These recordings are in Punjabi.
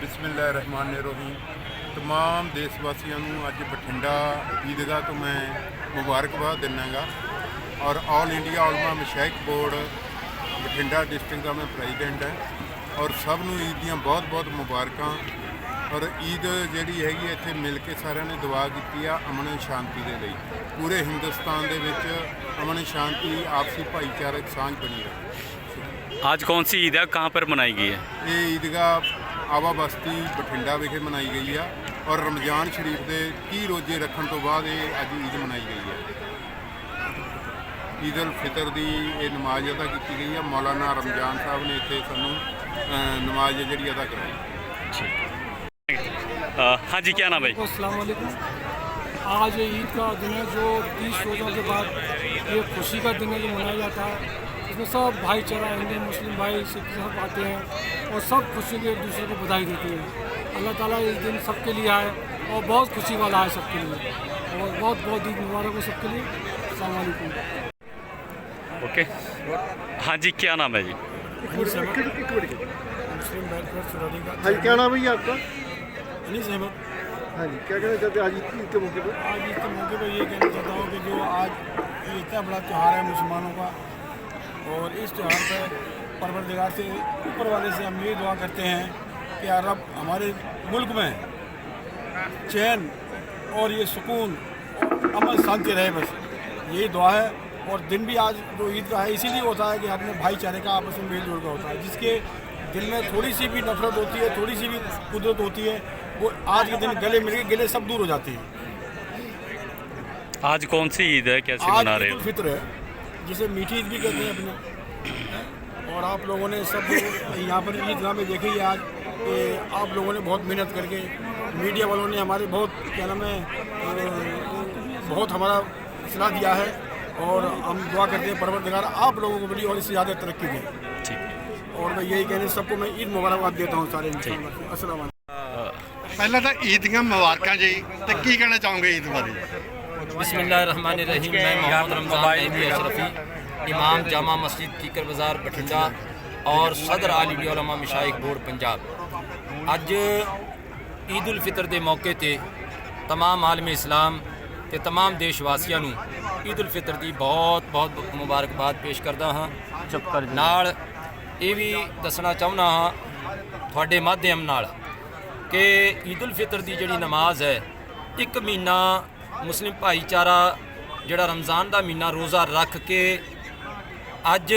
ਬਿਸਮਿਲ੍ਲਾਹਿਰ ਰਹਿਮਾਨਿਰ ਰਹੀਮ ਤਮਾਮ ਦੇਸ਼ ਵਾਸੀਆਂ ਨੂੰ ਅੱਜ ਬਠਿੰਡਾ ਈਦਗਾਹ ਤੋਂ ਮੈਂ ਮੁਬਾਰਕਬਾਦ ਦਿੰਨਾਗਾ ਔਰ all India Ulama Mashaikh board Bathinda district ਦਾ ਮੈਂ ਪ੍ਰੈਜ਼ੀਡੈਂਟ ਹਾਂ ਔਰ ਸਭ ਨੂੰ ਈਦ ਦੀਆਂ ਬਹੁਤ-ਬਹੁਤ ਮੁਬਾਰਕਾਂ ਔਰ ਈਦ ਜਿਹੜੀ ਹੈਗੀ ਹੈ, ਇੱਥੇ ਮਿਲ ਕੇ ਸਾਰਿਆਂ ਨੇ ਦੁਆ ਕੀਤੀ ਆ ਅਮਨ ਸ਼ਾਂਤੀ ਦੇ ਲਈ ਪੂਰੇ ਹਿੰਦੁਸਤਾਨ ਦੇ ਵਿੱਚ ਅਮਨ ਸ਼ਾਂਤੀ ਆਪਸੀ ਭਾਈਚਾਰਕ ਸਾਂਝ ਬਣੀ ਰਹੇ आज कौन सी ईद है कहाँ पर मनाई गई है ਇਹ ਈਦਗਾਹ ਆਵਾ ਬਸਤੀ ਬਠਿੰਡਾ ਵਿਖੇ ਮਨਾਈ ਗਈ ਆ ਔਰ ਰਮਜ਼ਾਨ ਸ਼ਰੀਫ ਦੇ 30 ਰੋਜ਼ੇ ਰੱਖਣ ਤੋਂ ਬਾਅਦ ਇਹ ਅੱਜ ਈਦ ਮਨਾਈ ਗਈ ਹੈ ਈਦ ਉਲ ਫਿਤਰ ਦੀ ਇਹ ਨਮਾਜ਼ ਅਦਾ ਕੀਤੀ ਗਈ ਆ ਮੌਲਾਨਾ ਰਮਜ਼ਾਨ ਸਾਹਿਬ ਨੇ ਇੱਥੇ ਸਾਨੂੰ ਅ, ਨਮਾਜ਼ ਜਿਹੜੀ ਅਦਾ ਕਰਾਈ अ, हाँ जी क्या नाम है अस्सलाम वालेकुम आज ईद का दिन है जो तीस रोज़ों के बाद ये खुशी का दिन है जो मनाया जाता है इसमें सब भाईचारा हिंदू मुस्लिम भाई सिख सब आते हैं और सब खुशी के एक दूसरे को बधाई देते हैं। अल्लाह ताला इस दिन सबके लिए आए और बहुत खुशी वाला है सबके लिए। और बहुत बहुत ईद मुबारक हो सबके लिए। अस्सलाम वालेकुम। ओके। हाँ जी क्या नाम है जी? हाँ क्या नाम है जी आपका? अनीस अहमद हाँ जी क्या कहना चाहते हैं आज ईद के मौके पर? आज ईद के मौके पर ये कहना चाहता हूँ कि जो आज ये इतना बड़ा त्यौहार है मुसलमानों का और इस त्यौहार पर परवरदिगार से ऊपर वाले से हम ये दुआ करते हैं कि यार रब हमारे मुल्क में चैन और ये सुकून और अमन शांति रहे बस। यही दुआ है और दिन भी आज जो ईद का है इसीलिए होता है कि अपने भाईचारे का आपस में मेल जोल का होता है जिसके दिल में थोड़ी सी भी नफरत होती है थोड़ी सी भी कुदरत होती है वो आज के दिन गले मिल गले सब दूर हो जाती है। आज कौन सी ईद है? कैसे मना रहे हो? फित्र है। जिसे मीठी ईद भी कहते हैं अपने और आप लोगों ने सब यहाँ पर ईदगाह में देखी है आज कि आप लोगों ने बहुत मेहनत करके मीडिया वालों ने हमारे बहुत क्या नाम है अ, बहुत हमारा सलाह दिया है और हम दुआ करते हैं परवरदिगार आप लोगों को बड़ी और इससे ज़्यादा तरक्की दें ठीक और मैं यही कहने सबको मैं ईद मुबारकबाद देता हूँ सारे असल ਪਹਿਲਾਂ ਤਾਂ ਈਦ ਦੀਆਂ ਮੁਬਾਰਕਾਂ ਜੀ ਤੇ ਕੀ ਕਹਿਣਾ ਚਾਹੋਗੇ ਈਦ ਬਾਰੇ बिस्मिल्लाहिर्रहमानिर्रहीम मैं मोहम्मद रमज़ान नईमी अशरफी इमाम जामा मस्जिद कीकर बाज़ार बठिंडा और सदर आल इंडिया उलमा मशाइख बोर्ड पंजाब ਅੱਜ ਈਦ ਉਲ ਫਿਤਰ ਦੇ ਮੌਕੇ ਤੇ तमाम ਆਲਮ ਇਸਲਾਮ ਤੇ तमाम ਦੇਸ਼ ਵਾਸੀਆਂ ਨੂੰ ਈਦ ਉਲ ਫਿਤਰ ਦੀ ਬਹੁਤ ਬਹੁਤ ਮੁਬਾਰਕਬਾਦ ਪੇਸ਼ ਕਰਦਾ ਹਾਂ ਚੁੱਪ ਕਰ ਨਾਲ ਇਹ ਵੀ ਦੱਸਣਾ ਚਾਹੁੰਦਾ ਹਾਂ ਤੁਹਾਡੇ ਮਾਧਿਅਮ ਨਾਲ ਕਿ ਈਦ ਉਲ ਫਿਤਰ ਦੀ ਜਿਹੜੀ ਨਮਾਜ਼ ਹੈ ਇੱਕ ਮਹੀਨਾ ਮੁਸਲਿਮ ਭਾਈਚਾਰਾ ਜਿਹੜਾ ਰਮਜ਼ਾਨ ਦਾ ਮਹੀਨਾ ਰੋਜ਼ਾ ਰੱਖ ਕੇ ਅੱਜ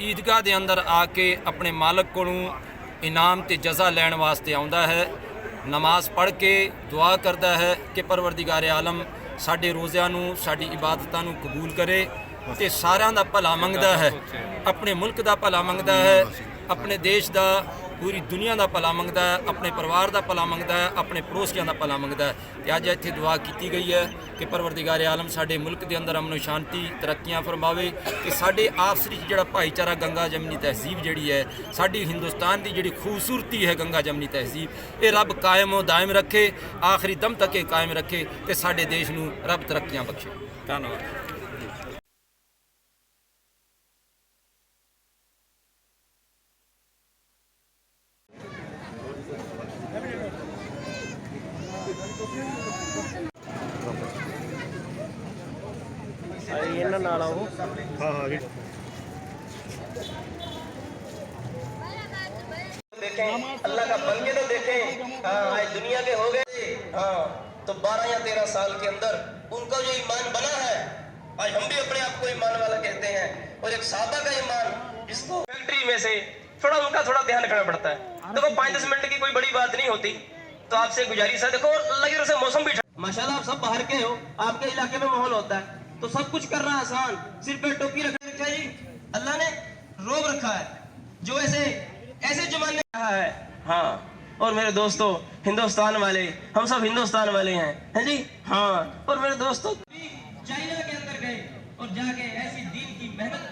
ਈਦਗਾਹ ਦੇ ਅੰਦਰ ਆ ਕੇ ਆਪਣੇ ਮਾਲਕ ਕੋਲੋਂ ਇਨਾਮ ਤੇ ਜਜ਼ਾ ਲੈਣ ਵਾਸਤੇ ਆਉਂਦਾ ਹੈ। ਨਮਾਜ਼ ਪੜ੍ਹ ਕੇ ਦੁਆ ਕਰਦਾ ਹੈ ਕਿ ਪਰਵਰਦੀਗਾਰ ਆਲਮ ਸਾਡੇ ਰੋਜ਼ਿਆਂ ਨੂੰ, ਸਾਡੀ ਇਬਾਦਤਾਂ ਨੂੰ ਕਬੂਲ ਕਰੇ ਤੇ ਸਾਰਿਆਂ ਦਾ ਭਲਾ ਮੰਗਦਾ ਹੈ। ਆਪਣੇ ਮੁਲਕ ਦਾ ਭਲਾ ਮੰਗਦਾ ਹੈ, ਆਪਣੇ ਦੇਸ਼ ਦਾ ਪੂਰੀ ਦੁਨੀਆ ਦਾ ਭਲਾ ਮੰਗਦਾ ਹੈ, ਆਪਣੇ ਪਰਿਵਾਰ ਦਾ ਭਲਾ ਮੰਗਦਾ ਹੈ, ਆਪਣੇ ਪੜੋਸੀਆਂ ਦਾ ਭਲਾ ਮੰਗਦਾ ਹੈ। ਤੇ ਅੱਜ ਇੱਥੇ ਦੁਆ ਕੀਤੀ ਗਈ ਹੈ ਕਿ ਪਰਵਰਦੀਗਾਰ ਆਲਮ ਸਾਡੇ ਮੁਲਕ ਦੇ ਅੰਦਰ ਅਮਨ ਸ਼ਾਂਤੀ, ਤਰੱਕੀਆਂ ਫਰਮਾਵੇ ਕਿ ਸਾਡੇ ਆਪਸਰੀ 'ਚ ਜਿਹੜਾ ਭਾਈਚਾਰਾ ਗੰਗਾ ਜਮਨੀ ਤਹਿਜ਼ੀਬ ਜਿਹੜੀ ਹੈ, ਸਾਡੀ ਹਿੰਦੁਸਤਾਨ ਦੀ ਜਿਹੜੀ ਖੂਬਸੂਰਤੀ ਹੈ ਗੰਗਾ ਜਮਨੀ ਤਹਿਜ਼ੀਬ, ਇਹ ਰੱਬ ਕਾਇਮ ਉਹ ਦਾਇਮ ਰੱਖੇ, ਆਖਰੀ ਦਮ ਤੱਕ ਇਹ ਕਾਇਮ ਰੱਖੇ ਤੇ ਸਾਡੇ ਦੇਸ਼ ਨੂੰ ਰੱਬ ਤਰੱਕੀਆਂ ਬਖਸ਼ੇ। ਧੰਨਵਾਦ। अल्लाह का बन के तो देखें हाँ आज दुनिया के हो गए। हाँ तो 12 या 13 साल के अंदर उनका जो ईमान बना है, आज हम भी अपने आप को ईमान वाला कहते हैं और एक साहबा का ईमान जिसको फैक्ट्री में से थोड़ा उनका थोड़ा ध्यान रखना पड़ता है। देखो पाँच दस मिनट की कोई बड़ी बात नहीं होती। तो आपसे गुजारिश है देखो अल्लाह की से मौसम भी माशाल्लाह आप सब बाहर के हो आपके इलाके में माहौल होता है। तो सब कुछ करना आसान सिर पे टोपी रखने रखा जी? अल्लाह ने रोब रखा है जो ऐसे ऐसे जमाने रहा है। हाँ और मेरे दोस्तों हिंदुस्तान वाले हम सब हिंदुस्तान वाले हैं हैं जी? हाँ और मेरे दोस्तों चाइना के अंदर गए और जाके ऐसी दीन की मेहनत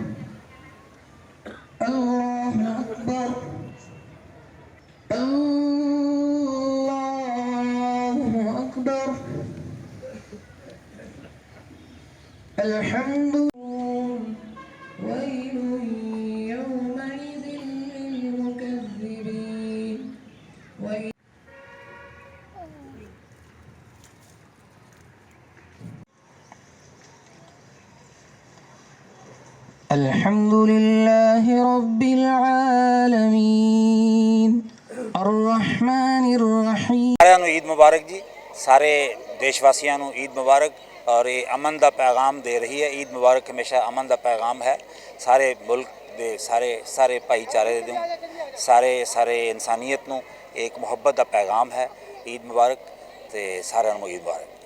الحمد ويل يومئذ للمكذبين. ويل الحمد لله رب العالمين. الرحمن الرحيم. عيد مبارك دي سارے ਜੀ ਸਾਰੇ ਦੇਸ਼ ਵਾਸੀਆਂ ਨੂੰ ਈਦ ਮੁਬਾਰਕ ਔਰ ਇਹ ਅਮਨ ਦਾ ਪੈਗਾਮ ਦੇ ਰਹੀ ਹੈ ਈਦ ਮੁਬਾਰਕ ਹਮੇਸ਼ਾ ਅਮਨ ਦਾ ਪੈਗਾਮ ਹੈ ਸਾਰੇ ਮੁਲਕ ਦੇ ਸਾਰੇ ਸਾਰੇ ਭਾਈਚਾਰੇ ਦੇ ਨੂੰ ਸਾਰੇ ਸਾਰੇ ਇਨਸਾਨੀਅਤ ਨੂੰ ਇੱਕ ਮੁਹੱਬਤ ਦਾ ਪੈਗਾਮ ਹੈ ਈਦ ਮੁਬਾਰਕ ਤੇ ਸਾਰਿਆਂ ਨੂੰ ਈਦ ਮੁਬਾਰਕ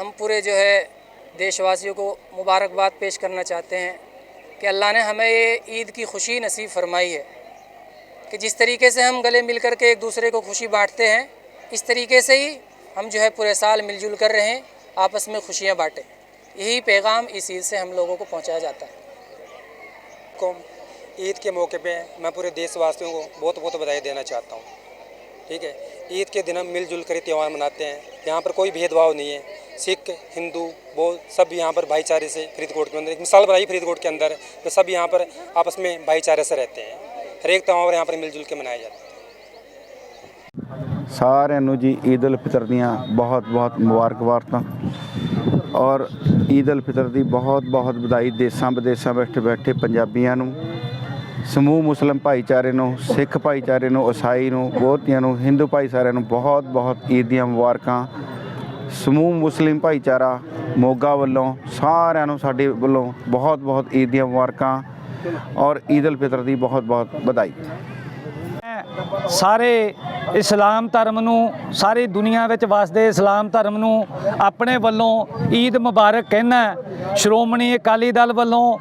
हम पूरे जो है देशवासियों को मुबारकबाद पेश करना चाहते हैं कि अल्लाह ने हमें ये ईद की खुशी नसीब फरमाई है कि जिस तरीके से हम गले मिल कर के एक दूसरे को खुशी बांटते हैं इस तरीके से ही हम जो है पूरे साल मिलजुल कर रहें, आपस में खुशियाँ बांटें। यही पैगाम इस ईद से हम लोगों को पहुँचाया जाता है। को ईद के मौके पे मैं पूरे देशवासियों को बहुत बहुत बधाई देना चाहता हूँ। ठीक है? ईद के दिन हम मिलजुल कर त्यौहार मनाते हैं। यहाँ पर कोई भेदभाव नहीं है। सिख, हिंदू, बौद्ध सब यहाँ पर भाईचारे से फरीदकोट के अंदर, एक मिसाल बनाई फरीदकोट के अंदर तो सब यहाँ पर आपस में भाईचारे से रहते हैं। हर एक त्यौहार यहाँ पर मिलजुल के मनाया जाता है। ਸਾਰਿਆਂ ਨੂੰ ਜੀ ਈਦ ਉਲ ਫਿਤਰ ਦੀਆਂ ਬਹੁਤ ਬਹੁਤ ਮੁਬਾਰਕਬਾਦਾਂ। ਔਰ ਈਦ ਉਲ ਫਿਤਰ ਦੀ ਬਹੁਤ ਬਹੁਤ ਵਧਾਈ ਦੇਸਾਂ ਵਿਦੇਸਾਂ ਵਿੱਚ ਬੈਠੇ ਪੰਜਾਬੀਆਂ ਨੂੰ, ਸਮੂਹ ਮੁਸਲਮ ਭਾਈਚਾਰੇ ਨੂੰ, ਸਿੱਖ ਭਾਈਚਾਰੇ ਨੂੰ, ਈਸਾਈ ਨੂੰ, ਬਹੁਤਿਆਂ ਨੂੰ, ਹਿੰਦੂ ਭਾਈਚਾਰੇ ਨੂੰ ਬਹੁਤ ਬਹੁਤ ਈਦ ਦੀਆਂ ਮੁਬਾਰਕਾਂ। ਸਮੂਹ ਮੁਸਲਿਮ ਭਾਈਚਾਰਾ ਮੋਗਾ ਵੱਲੋਂ ਸਾਰਿਆਂ ਨੂੰ ਸਾਡੇ ਵੱਲੋਂ ਬਹੁਤ ਬਹੁਤ ਈਦ ਦੀਆਂ ਮੁਬਾਰਕਾਂ। ਔਰ ਈਦ ਉਲ ਫਿਤਰ ਦੀ ਬਹੁਤ ਬਹੁਤ ਵਧਾਈ। ਸਾਰੇ ਇਸਲਾਮ ਧਰਮ ਨੂੰ, ਸਾਰੀ ਦੁਨੀਆ ਵਿੱਚ ਵਸਦੇ ਇਸਲਾਮ ਧਰਮ ਨੂੰ ਆਪਣੇ ਵੱਲੋਂ ਈਦ ਮੁਬਾਰਕ ਕਹਿਣਾ ਸ਼੍ਰੋਮਣੀ ਅਕਾਲੀ ਦਲ ਵੱਲੋਂ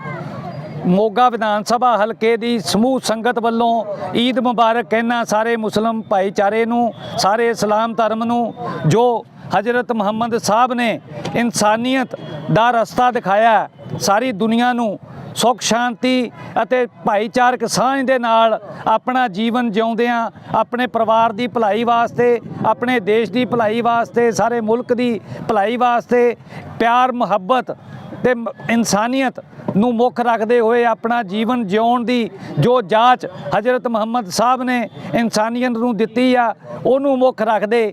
ਮੋਗਾ ਵਿਧਾਨ ਸਭਾ ਹਲਕੇ ਦੀ ਸਮੂਹ ਸੰਗਤ ਵੱਲੋਂ ਈਦ ਮੁਬਾਰਕ ਕਹਿਣਾ ਸਾਰੇ ਮੁਸਲਮ ਭਾਈਚਾਰੇ ਨੂੰ, ਸਾਰੇ ਇਸਲਾਮ ਧਰਮ ਨੂੰ, ਜੋ ਹਜ਼ਰਤ ਮੁਹੰਮਦ ਸਾਹਿਬ ਨੇ ਇਨਸਾਨੀਅਤ ਦਾ ਰਸਤਾ ਦਿਖਾਇਆ ਸਾਰੀ ਦੁਨੀਆ ਨੂੰ ਸੁੱਖ, ਸ਼ਾਂਤੀ ਅਤੇ ਭਾਈਚਾਰਕ ਸਾਂਝ ਦੇ ਨਾਲ ਆਪਣਾ ਜੀਵਨ ਜਿਉਂਦਿਆਂ ਆਪਣੇ ਪਰਿਵਾਰ ਦੀ ਭਲਾਈ ਵਾਸਤੇ, ਆਪਣੇ ਦੇਸ਼ ਦੀ ਭਲਾਈ ਵਾਸਤੇ, ਸਾਰੇ ਮੁਲਕ ਦੀ ਭਲਾਈ ਵਾਸਤੇ ਪਿਆਰ, ਮੁਹੱਬਤ ਤੇ ਇਨਸਾਨੀਅਤ ਨੂੰ ਮੁੱਖ ਰੱਖਦੇ ਹੋਏ ਆਪਣਾ ਜੀਵਨ ਜਿਉਣ ਦੀ ਜੋ ਜਾਂਚ ਹਜ਼ਰਤ ਮੁਹੰਮਦ ਸਾਹਿਬ ਨੇ ਇਨਸਾਨੀਅਤ ਨੂੰ ਦਿੱਤੀ ਆ, ਉਹਨੂੰ ਮੁੱਖ ਰੱਖਦੇ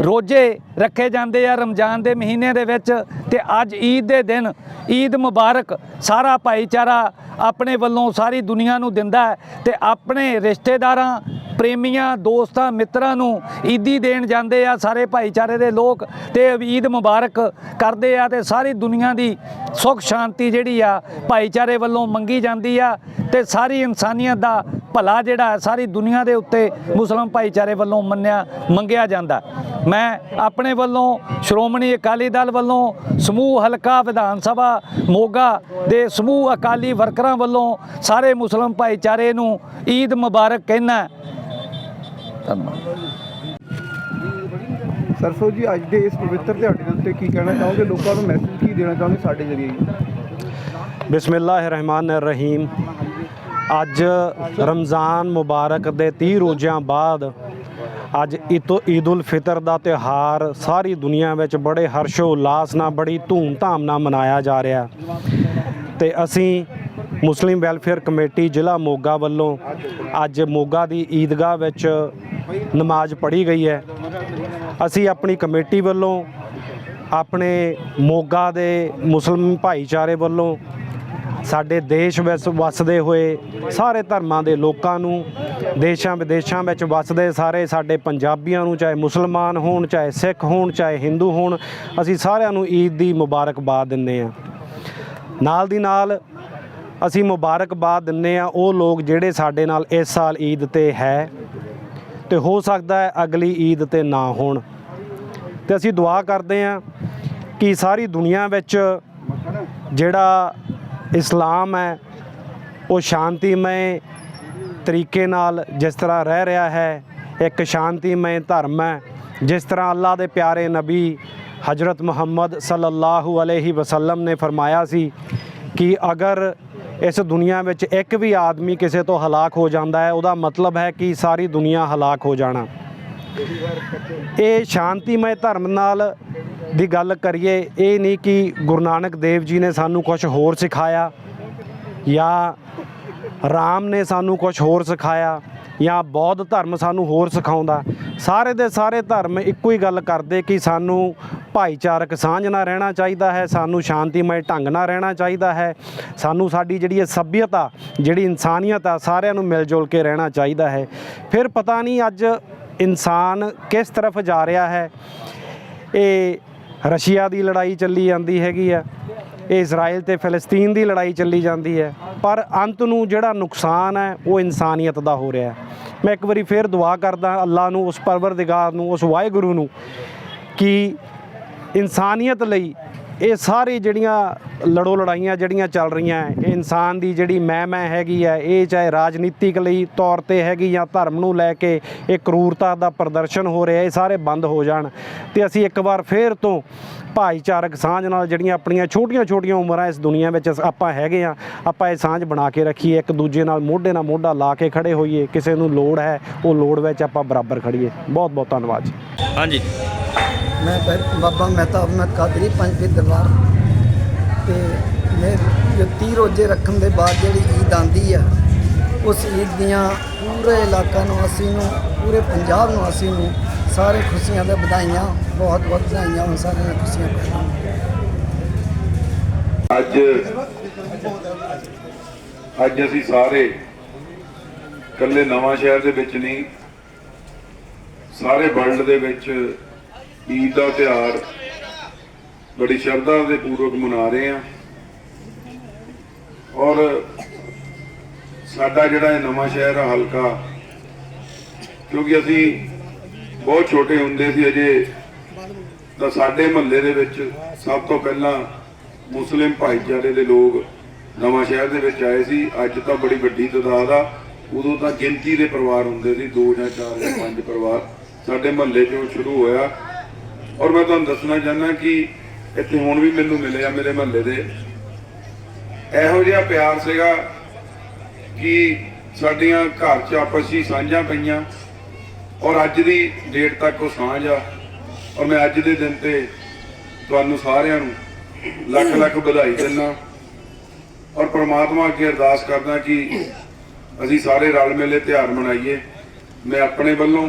ਰੋਜ਼ੇ ਰੱਖੇ ਜਾਂਦੇ ਆ ਰਮਜ਼ਾਨ ਦੇ ਮਹੀਨੇ ਦੇ ਵਿੱਚ ਤੇ ਅੱਜ ਈਦ ਦੇ ਦਿਨ, ਈਦ ਮੁਬਾਰਕ ਸਾਰਾ ਭਾਈਚਾਰਾ ਆਪਣੇ ਵੱਲੋਂ ਸਾਰੀ ਦੁਨੀਆ ਨੂੰ ਦਿੰਦਾ ਹੈ ਤੇ ਆਪਣੇ ਰਿਸ਼ਤੇਦਾਰਾਂ, ਪ੍ਰੇਮੀਆਂ, ਦੋਸਤਾਂ, ਮਿੱਤਰਾਂ ਨੂੰ ਈਦੀ ਦੇਣ ਜਾਂਦੇ ਆ ਸਾਰੇ ਭਾਈਚਾਰੇ ਦੇ ਲੋਕ ਤੇ ਈਦ ਮੁਬਾਰਕ ਕਰਦੇ ਆ ਤੇ ਸਾਰੀ ਦੁਨੀਆ ਦੀ ਸੁੱਖ ਸ਼ਾਂਤੀ ਜਿਹੜੀ ਆ ਭਾਈਚਾਰੇ ਵੱਲੋਂ ਮੰਗੀ ਜਾਂਦੀ ਆ ਤੇ ਸਾਰੀ ਇਨਸਾਨੀਅਤ ਦਾ ਭਲਾ ਜਿਹੜਾ ਸਾਰੀ ਦੁਨੀਆ ਦੇ ਉੱਤੇ ਮੁਸਲਮਾਨ ਭਾਈਚਾਰੇ ਵੱਲੋਂ ਮੰਨਿਆ, ਮੰਗਿਆ ਜਾਂਦਾ। ਮੈਂ ਆਪਣੇ ਵੱਲੋਂ ਸ਼੍ਰੋਮਣੀ ਅਕਾਲੀ ਦਲ ਵੱਲੋਂ ਸਮੂਹ ਹਲਕਾ ਵਿਧਾਨ ਸਭਾ, ਮੋਗਾ ਦੇ ਸਮੂਹ ਅਕਾਲੀ ਵਰਕਰਾਂ ਵੱਲੋਂ ਸਾਰੇ ਮੁਸਲਮਾਨ ਭਾਈਚਾਰੇ ਨੂੰ ਈਦ ਮੁਬਾਰਕ ਕਹਿਣਾ ਸਰਸੋ ਜੀ, ਅੱਜ ਦੇ ਇਸ ਪਵਿੱਤਰ ਦਿਹਾੜੇ ਦੇ ਉੱਤੇ ਕੀ ਕਹਿਣਾ ਚਾਹੋਗੇ? ਲੋਕਾਂ ਨੂੰ ਮੈਸੇਜ ਕੀ ਦੇਣਾ ਚਾਹੋਗੇ ਸਾਡੇ ਜ਼ਰੀਏ? ਬਿਸਮਿਲ੍ਲਾਹਿਰ ਰਹੀਮ ਅੱਜ ਰਮਜ਼ਾਨ ਮੁਬਾਰਕ ਦੇ 30 ਰੋਜ਼ਿਆਂ ਬਾਅਦ ਅੱਜ ਇਤੋ ਈਦ ਉਲ ਫਿਤਰ ਦਾ ਤਿਉਹਾਰ ਸਾਰੀ ਦੁਨੀਆ ਵਿੱਚ ਬੜੇ ਹਰਸ਼ੋ ਉਲਾਸ ਨਾਲ, ਬੜੀ ਧੂਮ-ਧਾਮ ਨਾਲ ਮਨਾਇਆ ਜਾ ਰਿਹਾ। ਤੇ ਅਸੀਂ ਮੁਸਲਿਮ ਵੈਲਫੇਅਰ ਕਮੇਟੀ ਜ਼ਿਲ੍ਹਾ ਮੋਗਾ ਵੱਲੋਂ ਅੱਜ ਮੋਗਾ ਦੀ ਈਦਗਾਹ ਵਿੱਚ ਨਮਾਜ਼ ਪੜ੍ਹੀ ਗਈ ਹੈ। ਅਸੀਂ ਆਪਣੀ ਕਮੇਟੀ ਵੱਲੋਂ, ਆਪਣੇ ਮੋਗਾ ਦੇ ਮੁਸਲਮ ਭਾਈਚਾਰੇ ਵੱਲੋਂ, ਸਾਡੇ ਦੇਸ਼ ਵਿੱਚ ਵਸਦੇ ਹੋਏ ਸਾਰੇ ਧਰਮਾਂ ਦੇ ਲੋਕਾਂ ਨੂੰ, ਦੇਸ਼ਾਂ ਵਿਦੇਸ਼ਾਂ ਵਿੱਚ ਵਸਦੇ ਸਾਰੇ ਸਾਡੇ ਪੰਜਾਬੀਆਂ ਨੂੰ, ਚਾਹੇ ਮੁਸਲਮਾਨ ਹੋਣ, ਚਾਹੇ ਸਿੱਖ ਹੋਣ, ਚਾਹੇ ਹਿੰਦੂ ਹੋਣ, ਅਸੀਂ ਸਾਰਿਆਂ ਨੂੰ ਈਦ ਦੀ ਮੁਬਾਰਕਬਾਦ ਦਿੰਦੇ ਹਾਂ। ਨਾਲ ਦੀ ਨਾਲ ਅਸੀਂ ਮੁਬਾਰਕਬਾਦ ਦਿੰਦੇ ਆ ਉਹ ਲੋਕ ਜਿਹੜੇ ਸਾਡੇ ਨਾਲ ਇਸ ਸਾਲ ਈਦ ਤੇ ਹੈ। ਤੇ ਹੋ ਸਕਦਾ ਹੈ ਅਗਲੀ ਈਦ ਤੇ ਨਾ ਹੋਣ। ਤੇ ਅਸੀਂ ਦੁਆ ਕਰਦੇ ਹਾਂ ਕਿ ਸਾਰੀ ਦੁਨੀਆ ਵਿੱਚ ਜਿਹੜਾ ਇਸਲਾਮ ਹੈ, ਉਹ ਸ਼ਾਂਤੀਮਈ ਤਰੀਕੇ ਨਾਲ ਜਿਸ ਤਰ੍ਹਾਂ ਰਹਿ ਰਿਹਾ ਹੈ, ਇੱਕ ਸ਼ਾਂਤੀਮਈ ਧਰਮ ਹੈ, ਜਿਸ ਤਰ੍ਹਾਂ ਅੱਲਾ ਦੇ ਪਿਆਰੇ ਨਬੀ ਹਜਰਤ ਮੁਹੰਮਦ ਸੱਲੱਲਾਹੁ ਅਲੈਹਿ ਵਸੱਲਮ ਨੇ ਫਰਮਾਇਆ ਸੀ ਕਿ ਅਗਰ ਇਸ ਦੁਨੀਆ ਵਿੱਚ ਇੱਕ ਵੀ ਆਦਮੀ ਕਿਸੇ ਤੋਂ ਹਲਾਕ ਹੋ ਜਾਂਦਾ ਹੈ, ਉਹਦਾ ਮਤਲਬ ਹੈ ਕਿ ਸਾਰੀ ਦੁਨੀਆ ਹਲਾਕ ਹੋ ਜਾਣਾ। ਇਹ ਸ਼ਾਂਤੀਮय ਧਰਮ ਨਾਲ ਦੀ ਗੱਲ ਕਰੀਏ, ਇਹ ਨਹੀਂ ਕਿ ਗੁਰੂ ਨਾਨਕ ਦੇਵ ਜੀ ਨੇ ਸਾਨੂੰ ਕੁਝ ਹੋਰ ਸਿਖਾਇਆ, ਜਾਂ ਰਾਮ ਨੇ ਸਾਨੂੰ ਕੁਝ ਹੋਰ ਸਿਖਾਇਆ, ਜਾਂ ਬੌਧ ਧਰਮ ਸਾਨੂੰ ਹੋਰ ਸਿਖਾਉਂਦਾ। ਸਾਰੇ ਦੇ ਸਾਰੇ ਧਰਮ ਇੱਕੋ ਹੀ ਗੱਲ ਕਰਦੇ ਕਿ ਸਾਨੂੰ ਭਾਈਚਾਰਕ ਸਾਂਝ ਨਾਲ ਰਹਿਣਾ ਚਾਹੀਦਾ ਹੈ, ਸਾਨੂੰ ਸ਼ਾਂਤੀਮਈ ਢੰਗ ਨਾਲ ਰਹਿਣਾ ਚਾਹੀਦਾ ਹੈ, ਸਾਨੂੰ ਸਾਡੀ ਜਿਹੜੀ ਇਹ ਸੱਭਿਅਤਾ, ਜਿਹੜੀ ਇਨਸਾਨੀਅਤ ਆ, ਸਾਰਿਆਂ ਨੂੰ ਮਿਲ ਜੁਲ ਕੇ ਰਹਿਣਾ ਚਾਹੀਦਾ ਹੈ। ਫਿਰ ਪਤਾ ਨਹੀਂ ਅੱਜ ਇਨਸਾਨ ਕਿਸ ਤਰਫ ਜਾ ਰਿਹਾ ਹੈ। ਇਹ ਰਸ਼ੀਆ ਦੀ ਲੜਾਈ ਚੱਲੀ ਜਾਂਦੀ ਹੈਗੀ ਆ, ਇਹ ਇਜ਼ਰਾਈਲ ਤੇ ਫਿਲਸਤੀਨ ਦੀ ਲੜਾਈ ਚੱਲੀ ਜਾਂਦੀ ਹੈ, ਪਰ ਅੰਤ ਨੂੰ ਜਿਹੜਾ ਨੁਕਸਾਨ ਹੈ, ਉਹ ਇਨਸਾਨੀਅਤ ਦਾ ਹੋ ਰਿਹਾ ਹੈ। ਮੈਂ ਇੱਕ ਵਾਰੀ ਫੇਰ ਦੁਆ ਕਰਦਾ ਅੱਲਾ ਨੂੰ, ਉਸ ਪਰਵਰਦਿਗਾਰ ਨੂੰ, ਉਸ ਵਾਹਿਗੁਰੂ ਨੂੰ ਕਿ ਇਨਸਾਨੀਅਤ ਲਈ ਇਹ ਸਾਰੀ ਜਿਹੜੀਆਂ ਲੜੋ ਲੜਾਈਆਂ ਜਿਹੜੀਆਂ ਚੱਲ ਰਹੀਆਂ, ਇਹ ਇਨਸਾਨ ਦੀ ਜਿਹੜੀ ਮੈਂ ਮੈਂ ਹੈਗੀ ਹੈ, ਇਹ ਚਾਹੇ ਰਾਜਨੀਤਿਕ ਲਈ ਤੌਰ ਤੇ ਹੈਗੀ ਜਾਂ ਧਰਮ ਨੂੰ ਲੈ ਕੇ ਇਹ ਕਰੂਰਤਾ ਦਾ ਪ੍ਰਦਰਸ਼ਨ ਹੋ ਰਿਹਾ, ਇਹ ਸਾਰੇ ਬੰਦ ਹੋ ਜਾਣ। ਤੇ ਅਸੀਂ ਇੱਕ ਵਾਰ ਫੇਰ ਤੋਂ ਭਾਈਚਾਰਕ ਸਾਂਝ ਨਾਲ ਜਿਹੜੀਆਂ ਆਪਣੀਆਂ ਛੋਟੀਆਂ-ਛੋਟੀਆਂ ਉਮਰਾਂ ਇਸ ਦੁਨੀਆ ਵਿੱਚ ਆਪਾਂ ਹੈਗੇ ਆ ਆਪਾਂ ਇਹ ਸਾਂਝ ਬਣਾ ਕੇ ਰੱਖੀਏ, ਇੱਕ ਦੂਜੇ ਨਾਲ ਮੋਢੇ ਨਾਲ ਮੋਢਾ ਲਾ ਕੇ ਖੜੇ ਹੋਈਏ, ਕਿਸੇ ਨੂੰ ਲੋੜ ਹੈ, ਉਹ ਲੋੜ ਵਿੱਚ ਆਪਾਂ ਬਰਾਬਰ ਖੜੀਏ। ਬਹੁਤ ਬਹੁਤ ਧੰਨਵਾਦ ਜੀ। ਹਾਂਜੀ। ਮੈਂ ਬਾਬਾ ਮਹਿਤਾ ਅਹਿਮਦ ਕਾਦਰੀ ਪੰਜਵੀਂ ਦਰਬਾਰ। ਤੇ ਮੈਂ ਜੋ 30 ਰੋਜ਼ੇ ਰੱਖਣ ਦੇ ਬਾਅਦ ਜਿਹੜੀ ਈਦ ਆਂਦੀ ਆ, ਉਸ ਈਦ ਦੀਆਂ ਪੂਰੇ ਇਲਾਕਾ ਨਿਵਾਸੀ ਨੂੰ, ਪੂਰੇ ਪੰਜਾਬ ਨਿਵਾਸੀ ਨੂੰ ਸਾਰੇ ਖੁਸ਼ੀਆਂ ਦੇ ਵਧਾਈਆਂ, ਬਹੁਤ ਬਹੁਤ ਵਧਾਈਆਂ ਹੋਣ, ਸਾਰਿਆਂ ਨੂੰ ਖੁਸ਼ੀਆਂ ਅੱਜ ਅੱਜ ਅਸੀਂ ਸਾਰੇ ਇਕੱਲੇ ਨਵਾਂ ਸ਼ਹਿਰ ਦੇ ਵਿੱਚ ਨਹੀਂ, ਸਾਰੇ ਵਰਲਡ ਦੇ ਵਿੱਚ ਈਦ ਦਾ ਤਿਉਹਾਰ ਬੜੀ ਸ਼ਰਧਾ ਦੇ ਪੂਰਵਕ ਮਨਾ ਰਹੇ ਆ ਔਰ ਸਾਡਾ ਜਿਹੜਾ ਇਹ ਨਵਾਂ ਸ਼ਹਿਰ ਆ, ਹਲਕਾ, ਕਿਉਂਕਿ ਅਸੀਂ ਬਹੁਤ ਛੋਟੇ ਹੁੰਦੇ ਸੀ, ਅਜੇ ਤਾਂ ਸਾਡੇ ਮਹੱਲੇ ਦੇ ਵਿੱਚ ਸਭ ਤੋਂ ਪਹਿਲਾਂ ਮੁਸਲਿਮ ਭਾਈਚਾਰੇ ਦੇ ਲੋਕ ਨਵਾਂ ਸ਼ਹਿਰ ਦੇ ਵਿੱਚ ਆਏ ਸੀ। ਅੱਜ ਤਾਂ ਬੜੀ ਵੱਡੀ ਤਾਦਾਦ ਆ। ਉਦੋਂ ਤਾਂ ਗਿਣਤੀ ਦੇ ਪਰਿਵਾਰ ਹੁੰਦੇ ਸੀ, ਦੋ ਜਾਂ ਚਾਰ ਜਾਂ ਪੰਜ ਪਰਿਵਾਰ। ਸਾਡੇ ਮਹੱਲੇ 'ਚੋਂ ਸ਼ੁਰੂ ਹੋਇਆ। ਔਰ ਮੈਂ ਤੁਹਾਨੂੰ ਦੱਸਣਾ ਚਾਹੁੰਦਾ ਕਿ ਇੱਥੇ ਹੁਣ ਵੀ ਮੈਨੂੰ ਮਿਲੇ ਆ ਮੇਰੇ ਮਹੱਲੇ ਦੇ। ਇਹੋ ਜਿਹਾ ਪਿਆਰ ਸੀਗਾ ਕਿ ਸਾਡੀਆਂ ਘਰ 'ਚ ਆਪਸ 'ਚ ਹੀ ਸਾਂਝਾਂ ਪਈਆਂ ਔਰ ਅੱਜ ਦੀ ਡੇਟ ਤੱਕ ਉਹ ਸਾਂਝ ਆ। ਔਰ ਮੈਂ ਅੱਜ ਦੇ ਦਿਨ ਤੇ ਤੁਹਾਨੂੰ ਸਾਰਿਆਂ ਨੂੰ ਲੱਖ ਲੱਖ ਵਧਾਈ ਦਿੰਦਾ ਔਰ ਪ੍ਰਮਾਤਮਾ ਅੱਗੇ ਅਰਦਾਸ ਕਰਦਾ ਕਿ ਅਸੀਂ ਸਾਰੇ ਰਲ ਮਿਲੇ ਤਿਉਹਾਰ ਮਨਾਈਏ। ਮੈਂ ਆਪਣੇ ਵੱਲੋਂ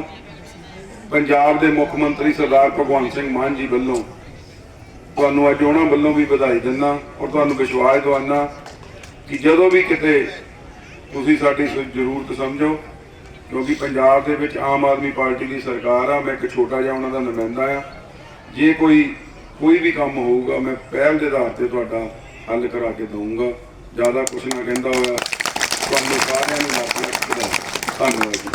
ਪੰਜਾਬ ਦੇ ਮੁੱਖ ਮੰਤਰੀ ਸਰਦਾਰ ਭਗਵੰਤ ਸਿੰਘ ਮਾਨ ਜੀ ਵੱਲੋਂ ਤੁਹਾਨੂੰ ਅੱਜ ਉਹਨਾਂ ਵੱਲੋਂ ਵੀ ਵਧਾਈ ਦਿੰਦਾ ਔਰ ਤੁਹਾਨੂੰ ਵਿਸ਼ਵਾਸ ਦਿਵਾਉਣਾ ਕਿ ਜਦੋਂ ਵੀ ਕਿਤੇ ਤੁਸੀਂ ਸਾਡੀ ਜ਼ਰੂਰਤ ਸਮਝੋ, ਕਿਉਂਕਿ ਪੰਜਾਬ ਦੇ ਵਿੱਚ ਆਮ ਆਦਮੀ ਪਾਰਟੀ ਦੀ ਸਰਕਾਰ ਆ, ਮੈਂ ਇੱਕ ਛੋਟਾ ਜਿਹਾ ਉਹਨਾਂ ਦਾ ਨੁਮਾਇੰਦਾ ਆ। ਜੇ ਕੋਈ ਕੋਈ ਵੀ ਕੰਮ ਹੋਊਗਾ, ਮੈਂ ਪਹਿਲ ਦੇ ਆਧਾਰ ਤੇ ਤੁਹਾਡਾ ਹੱਲ ਕਰਾ ਕੇ ਦਊਂਗਾ। ਜ਼ਿਆਦਾ ਕੁਝ ਨਾ ਕਹਿੰਦਾ ਹੋਇਆ, ਤੁਹਾਨੂੰ ਸਾਰਿਆਂ ਨੂੰ ਲੱਖ ਲੱਖ ਧੰਨਵਾਦ ਜੀ।